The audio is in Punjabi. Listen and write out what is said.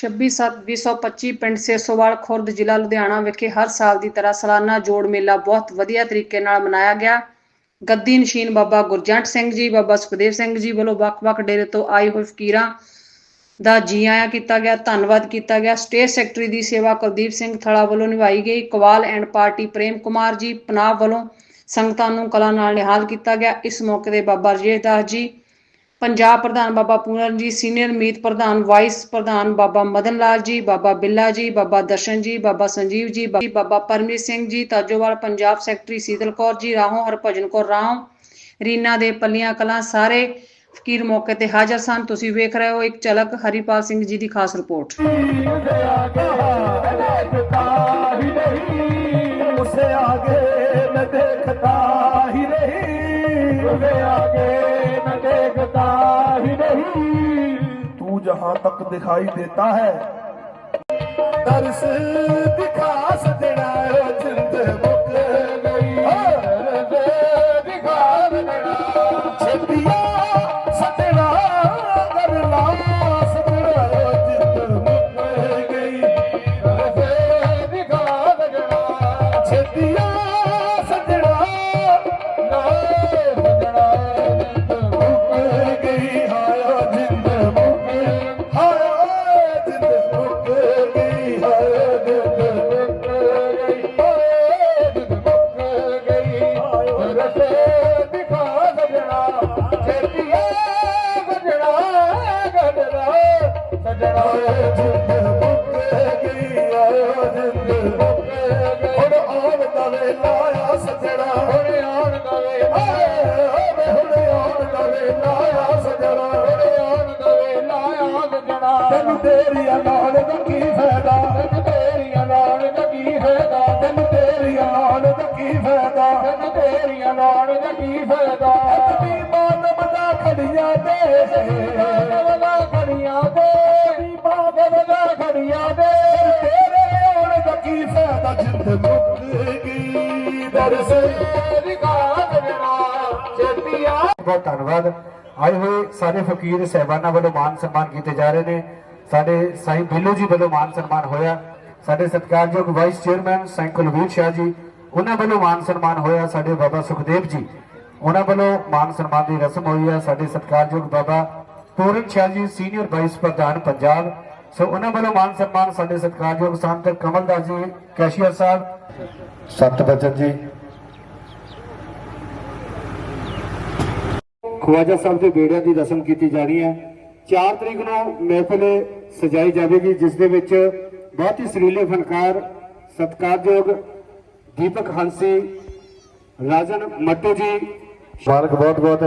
26/7/2025 ਪਿੰਡ ਸੇਸੋਵਾਲ ਖੁਰਦ ਜ਼ਿਲ੍ਹਾ ਲੁਧਿਆਣਾ ਵਿਖੇ ਹਰ ਸਾਲ ਦੀ ਤਰ੍ਹਾਂ ਸਾਲਾਨਾ ਜੋੜ ਮੇਲਾ ਬਹੁਤ ਵਧੀਆ ਤਰੀਕੇ ਨਾਲ ਮਨਾਇਆ ਗਿਆ। ਗੱਦੀ ਨਸ਼ੀਨ ਬਾਬਾ ਗੁਰਜੰਟ ਸਿੰਘ ਜੀ, ਬਾਬਾ ਸੁਖਦੇਵ ਸਿੰਘ ਜੀ ਵੱਲੋਂ ਵੱਖ-ਵੱਖ ਡੇਰੇ ਤੋਂ ਆਏ ਹੋਏ ਫਕੀਰਾਂ ਦਾ ਜੀ ਆਇਆਂ ਕੀਤਾ ਗਿਆ, ਧੰਨਵਾਦ ਕੀਤਾ ਗਿਆ। ਸਟੇਟ ਸੈਕਟਰੀ ਦੀ ਸੇਵਾ ਕੁਲਦੀਪ ਸਿੰਘ ਥਲਾ ਵੱਲੋਂ ਨਿਭਾਈ ਗਈ। ਕਵਾਲ ਐਂਡ ਪਾਰਟੀ ਪ੍ਰੇਮ ਕੁਮਾਰ ਜੀ, ਪਨਾਹ ਵੱਲੋਂ ਸੰਗਤਾਂ ਨੂੰ ਕਲਾ ਨਾਲ ਨਿਹਾਲ ਕੀਤਾ ਗਿਆ। ਇਸ ਮੌਕੇ ਤੇ ਬਾਬਾ ਰਜੇਸ਼ ਦਾਸ ਜੀ ਪੰਜਾਬ ਪ੍ਰਧਾਨ ਬਾਬਾ ਪੂਰਨ ਜੀ, ਸੀਨੀਅਰ ਮੀਤ ਪ੍ਰਧਾਨ, ਵਾਈਸ ਪ੍ਰਧਾਨ ਬਾਬਾ ਮਦਨ ਲਾਲ ਜੀ, ਬਾਬਾ ਬਿੱਲਾ ਜੀ, ਬਾਬਾ ਦਰਸ਼ਨ ਜੀ, ਬਾਬਾ ਸੰਜੀਵ ਜੀ, ਬਾਬਾ ਪਰਮੀਤ ਸਿੰਘ ਜੀ, ਤਾਜੋਵਾਲ ਪੰਜਾਬ ਸੈਕਟਰੀ ਸੀਤਲ ਕੌਰ ਜੀ, ਰਾਹੋਂ ਹਰਭਜਨ ਕੌਰ, ਰਾਹੋਂ ਰੀਨਾ ਦੇ ਪੱਲੀਆਂ ਕਲਾਂ ਸਾਰੇ ਫਕੀਰ ਮੌਕੇ ਤੇ ਹਾਜ਼ਰ ਸਨ। ਤੁਸੀਂ ਵੇਖ ਰਹੇ ਹੋ ਇੱਕ ਚਲਕ ਹਰੀਪਾਲ ਸਿੰਘ ਜੀ ਦੀ ਖਾਸ ਰਿਪੋਰਟ। ਆਗੇ ਮੈਂ ਦੇਖਤਾ ਹੀ ਨਹੀਂ ਉਸੇ ਆਗੇ न देखता ही नहीं तू जहां तक दिखाई देता है दर्श दिखा सजना ਤੈਨੂੰ ਤੇਰੀਆਂ ਨਾਲ ਦਾ ਕੀ ਫਾਇਦਾ ਤੈਨੂੰ ਤੇਰੀਆਂ ਨਾਲ ਦਾ ਕੀ ਫਾਇਦਾ ਤੈਨੂੰ ਤੇਰੀਆਂ ਨਾਲ ਦਾ ਕੀ ਫਾਇਦਾ ਤੈਨੂੰ ਤੇਰੀਆਂ ਨਾਲ ਦਾ ਕੀ ਫਾਇਦਾ ਅੱਤੀ ਮਾਨਵ ਦਾ ਖੜੀਆਂ ਦੇ ਮਾਨਵ ਦਾ ਖੜੀਆਂ ਦੇ ਫਾਇਦਾ ਮੁੱਕ ਗਈ ਦਰਸੇ ਦਿਖਾ ਦੇਣਾ ਛੇਤੀਆਂ ਬਹੁਤ ਧੰਨਵਾਦ। ਆਏ ਹੋਏ ਸਾਰੇ ਫਕੀਰ ਸਹਿਬਾਨਾਂ ਵੱਲੋਂ ਮਾਨ ਸਨਮਾਨ ਕੀਤੇ ਜਾ ਰਹੇ ਨੇ। ਸਾਡੇ ਸਾਈਂ ਬਿੱਲੂ ਜੀ ਵੱਲੋਂ ਮਾਨ ਸਨਮਾਨ ਹੋਇਆ। ਸਾਡੇ ਸਤਿਕਾਰਯੋਗ ਵਾਈਸ ਚੇਅਰਮੈਨ ਸਾਈਂ ਕੁਲਵੀਰ ਸ਼ਾਹ ਜੀ, ਉਹਨਾਂ ਵੱਲੋਂ ਮਾਨ ਸਨਮਾਨ ਹੋਇਆ। ਸਾਡੇ ਬਾਬਾ ਸੁਖਦੇਵ ਜੀ, ਉਹਨਾਂ ਵੱਲੋਂ ਮਾਨ ਸਨਮਾਨ ਦੀ ਰਸਮ ਹੋਈ ਹੈ ਸਾਡੇ ਸਤਿਕਾਰਯੋਗ ਬਾਬਾ ਪੂਰਨ ਸ਼ਾਹ ਜੀ ਸੀਨੀਅਰ ਵਾਈਸ ਪ੍ਰਧਾਨ ਪੰਜਾਬ ਸੋ ਉਹਨਾਂ ਵੱਲੋਂ ਮਾਨ ਸਨਮਾਨ ਸਾਡੇ ਸਤਿਕਾਰਯੋਗ ਸੰਤ ਕਮਲਦਾਸ ਜੀ ਕੈਸ਼ੀਅਰ ਸਾਹਿਬ। ਸਤ ਬਚਨ ਜੀ। ਖਵਾਜਾ ਸਾਹਿਬ ਦੇ ਬੇੜਿਆਂ ਦੀ ਰਸਮ ਕੀਤੀ ਜਾਣੀ ਹੈ। 4 ਤਰੀਕ ਨੂੰ ਮਹਿਫਿਲ ਸਜਾਈ ਜਾਵੇਗੀ ਜਿਸ ਦੇ ਵਿੱਚ ਬਹੁਤ ਹੀ ਸੁਰੀਲੇ ਫਨਕਾਰ ਸਤਿਕਾਰਯੋਗ ਦੀਪਕ ਹੰਸੀ ਰਾਜਨ ਮੱਟੂ ਜੀ। ਮਾਲਕ ਬਹੁਤ ਬਹੁਤ